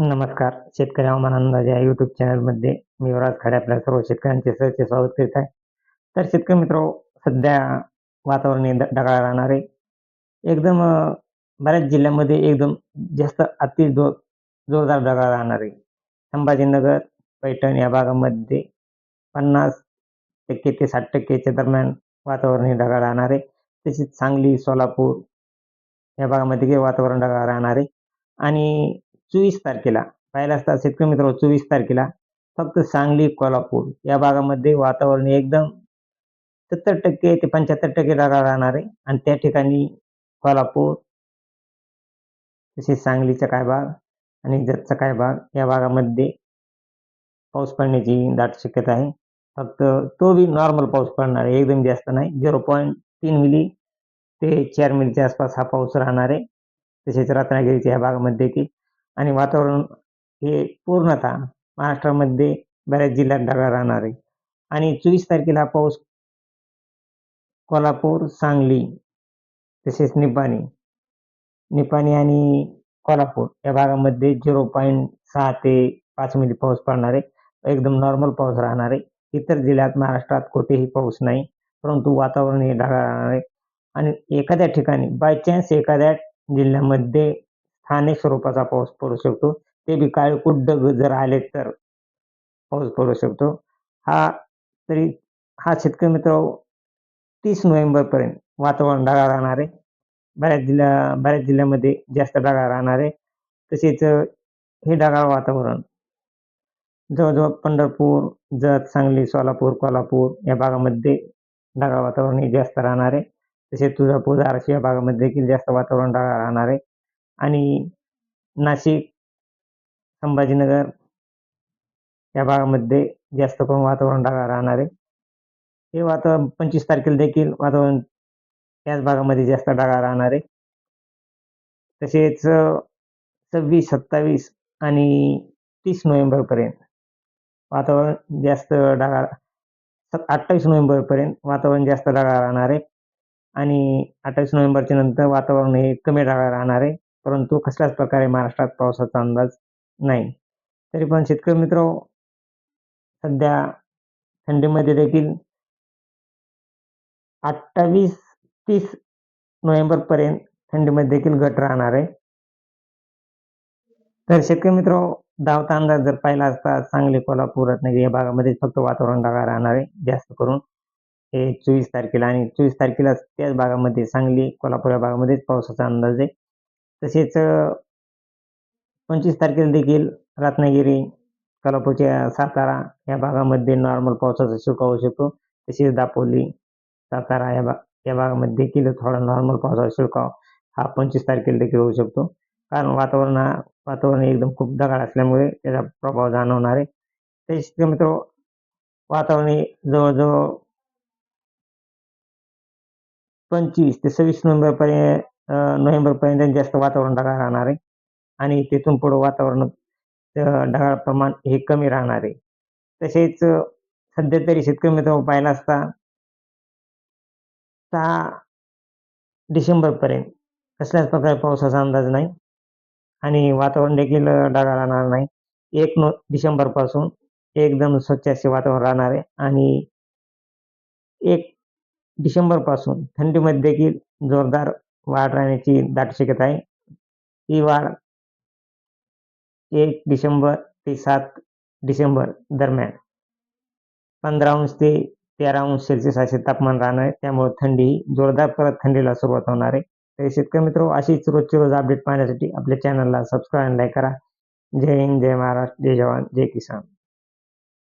नमस्कार. शेतकरी हवामान अंदाज या युट्यूब चॅनलमध्ये मी युवराज खाडे आपल्या सर्व शेतकऱ्यांचे सहचे स्वागत करीत आहे. तर शेतकरी मित्र सध्या वातावरण द- ढगाळ राहणार आहे. एकदम बऱ्याच जिल्ह्यामध्ये एकदम जास्त अति जोरदार ढगाळ राहणार आहे. संभाजीनगर पैठण या भागामध्ये पन्नास टक्के ते साठ टक्केच्या दरम्यान वातावरण हे ढगाळ राहणार आहे. तसेच सांगली सोलापूर या भागामध्ये वातावरण ढगाळ राहणार आहे. आणि चोवीस तारखेला. पाहिला असता शेतकरी मित्र चोवीस तारखेला फक्त सांगली कोल्हापूर या भागामध्ये वातावरण एकदम सत्तर टक्के ते पंच्याहत्तर टक्के ढगाळ राहणार आहे. आणि त्या ठिकाणी कोल्हापूर तसेच सांगलीचा काय भाग आणि जतचा काय भाग या भागामध्ये पाऊस पडण्याची दाट शक्यता आहे. फक्त तो बी नॉर्मल पाऊस पडणार आहे एकदम जास्त नाही. झिरो पॉईंट तीन मिली ते चार मिलीच्या आसपास हा पाऊस राहणार आहे. तसेच रत्नागिरीच्या या भागामध्ये देखील आणि वातावरण हे पूर्णतः महाराष्ट्रामध्ये बऱ्याच जिल्ह्यात ढगाळ राहणार आहे. आणि चोवीस तारखेला हा पाऊस कोल्हापूर सांगली तसेच निपाणी. निपाणी आणि कोल्हापूर या भागामध्ये झिरो पॉईंट सहा ते पाच मिली पाऊस पडणार आहे. एकदम नॉर्मल पाऊस राहणार आहे. इतर जिल्ह्यात महाराष्ट्रात कुठेही पाऊस नाही परंतु वातावरण हे ढगाळ राहणार आहे. आणि एखाद्या ठिकाणी बाय चान्स एखाद्या जिल्ह्यामध्ये स्थानिक स्वरूपाचा पाऊस पडू शकतो. ते बी काळीकुट ढग जर आले तर पाऊस पडू शकतो. हा तरी हा शेतकरी मित्र तीस नोव्हेंबरपर्यंत वातावरण ढगाळ राहणार आहे बऱ्याच जिल्ह्या बऱ्याच जिल्ह्यामध्ये जास्त ढगाळ राहणार आहे तसेच हे ढगाळ वातावरण जवळजवळ पंढरपूर जत सांगली सोलापूर कोल्हापूर या भागामध्ये ढगाळ वातावरण हे जास्त राहणार. आहे तसेच तुळजापूर धाराशिव या भागामध्ये देखील जास्त वातावरण ढगाळ राहणार. आहे आणि नाशिक संभाजीनगर या भागामध्ये जास्त करून वातावरण ढगाळ राहणार. आहे हे वातावरण पंचवीस तारखेला देखील वातावरण त्याच भागामध्ये जास्त ढगाळ राहणार. आहे तसेच सव्वीस सत्तावीस आणि तीस नोव्हेंबरपर्यंत वातावरण जास्त ढगाळ अठ्ठावीस नोव्हेंबरपर्यंत वातावरण जास्त ढगाळ राहणार. आहे आणि अठ्ठावीस नोव्हेंबरच्या नंतर वातावरण हे कमी ढगाळ राहणार. आहे परंतु कसल्याच प्रकारे महाराष्ट्रात पावसाचा अंदाज नाही. तरी पण शेतकरी मित्र सध्या थंडीमध्ये देखील अठ्ठावीस तीस नोव्हेंबरपर्यंत थंडीमध्ये देखील घट राहणार आहे. तर शेतकरी मित्र धावता अंदाज जर पाहिला असता सांगली कोल्हापूर रत्नागिरी या भागामध्ये फक्त वातावरण ढगाळ राहणार आहे जास्त करून. हे चोवीस तारखेला आणि चोवीस तारखेला त्याच भागामध्ये सांगली कोल्हापूर या भागामध्येच पावसाचा अंदाज आहे. तसेच पंचवीस तारखेला देखील रत्नागिरी कोल्हापूरच्या सातारा या भागामध्ये नॉर्मल पावसाचा शिरकाव होऊ शकतो. तसेच दापोली सातारा या भा या भागामध्ये देखील थोडा नॉर्मल पावसाचा शिरकाव हा पंचवीस तारखेला देखील होऊ शकतो. कारण वातावरण हा वातावरण एकदम खूप दगाड असल्यामुळे त्याचा प्रभाव जाणवणार. आहे तसेच मित्र वातावरण जवळजवळ पंचवीस ते सव्वीस नोव्हेंबरपर्यंत नोव्हेंबरपर्यंत जास्त वातावरण ढगाळ राहणार आहे. आणि तिथून पुढं वातावरण ढगाळ प्रमाण हे कमी राहणार आहे. तसेच सध्या तरी शेतकरी मित्र पाहिला असता सहा डिसेंबरपर्यंत कसल्याच प्रकारे पावसाचा अंदाज नाही. आणि वातावरण देखील ढगाळ राहणार नाही. एक नो डिसेंबरपासून एकदम स्वच्छ असे वातावरण राहणार आहे. आणि एक डिसेंबरपासून थंडीमध्ये देखील जोरदार वाढ राहण्याची दाट शक्यता आहे. ही वाढ एक डिसेंबर ते सात डिसेंबर दरम्यान पंधरा अंश ते तेरा अंश सेल्सिअस असे तापमान राहणार आहे. त्यामुळे थंडी ही जोरदार परत थंडीला सुरुवात होणार आहे. तर शेतकरी मित्र अशीच रोजची रोज अपडेट पाहण्यासाठी आपल्या चॅनलला सबस्क्राईब आणि लाईक करा. जय हिंद जय महाराष्ट्र जय जवान जय किसान.